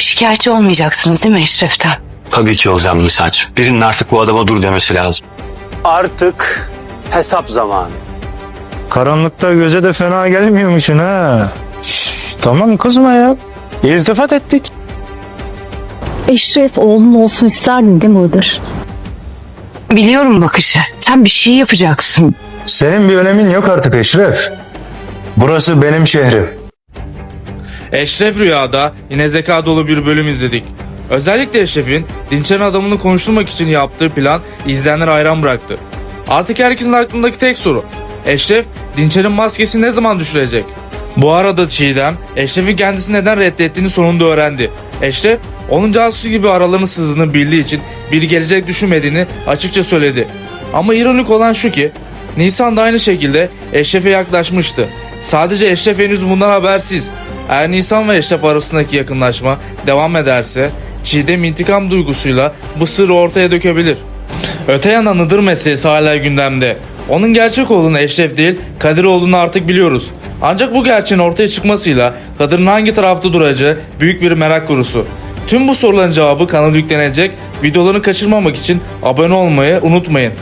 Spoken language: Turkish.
Şikayetçi olmayacaksınız değil mi Eşref'ten? Tabii ki olacağım Nisaç. Birinin artık bu adama dur demesi lazım. Artık hesap zamanı. Karanlıkta göze de fena gelmiyormuşsun ha. Şşş, tamam kızma ya. İltifat ettik. Eşref oğlum olsun isterdin değil mi Iğdır? Biliyorum bakışı. Sen bir şey yapacaksın. Senin bir önemin yok artık Eşref. Burası benim şehrim. Eşref Rüya'da yine zeka dolu bir bölüm izledik. Özellikle Eşref'in Dinçer'in adamını konuşturmak için yaptığı plan izleyenleri hayran bıraktı. Artık herkesin aklındaki tek soru. Eşref Dinçer'in maskesini ne zaman düşürecek? Bu arada Çiğdem, Eşref'in kendisi neden reddettiğini sonunda öğrendi. Eşref, onun casusu gibi aralarını sızdığını bildiği için bir gelecek düşünmediğini açıkça söyledi. Ama ironik olan şu ki, Nisan da aynı şekilde Eşref'e yaklaşmıştı. Sadece Eşref henüz bundan habersiz. Eğer Nisan ve Eşref arasındaki yakınlaşma devam ederse Çiğdem intikam duygusuyla bu sırrı ortaya dökebilir. Öte yandan Iğdır meselesi hala gündemde. Onun gerçek olduğunu Eşref değil Kadir olduğunu artık biliyoruz. Ancak bu gerçeğin ortaya çıkmasıyla Kadir'in hangi tarafta duracağı büyük bir merak konusu. Tüm bu soruların cevabı kanal yüklenecek. Videolarını kaçırmamak için abone olmayı unutmayın.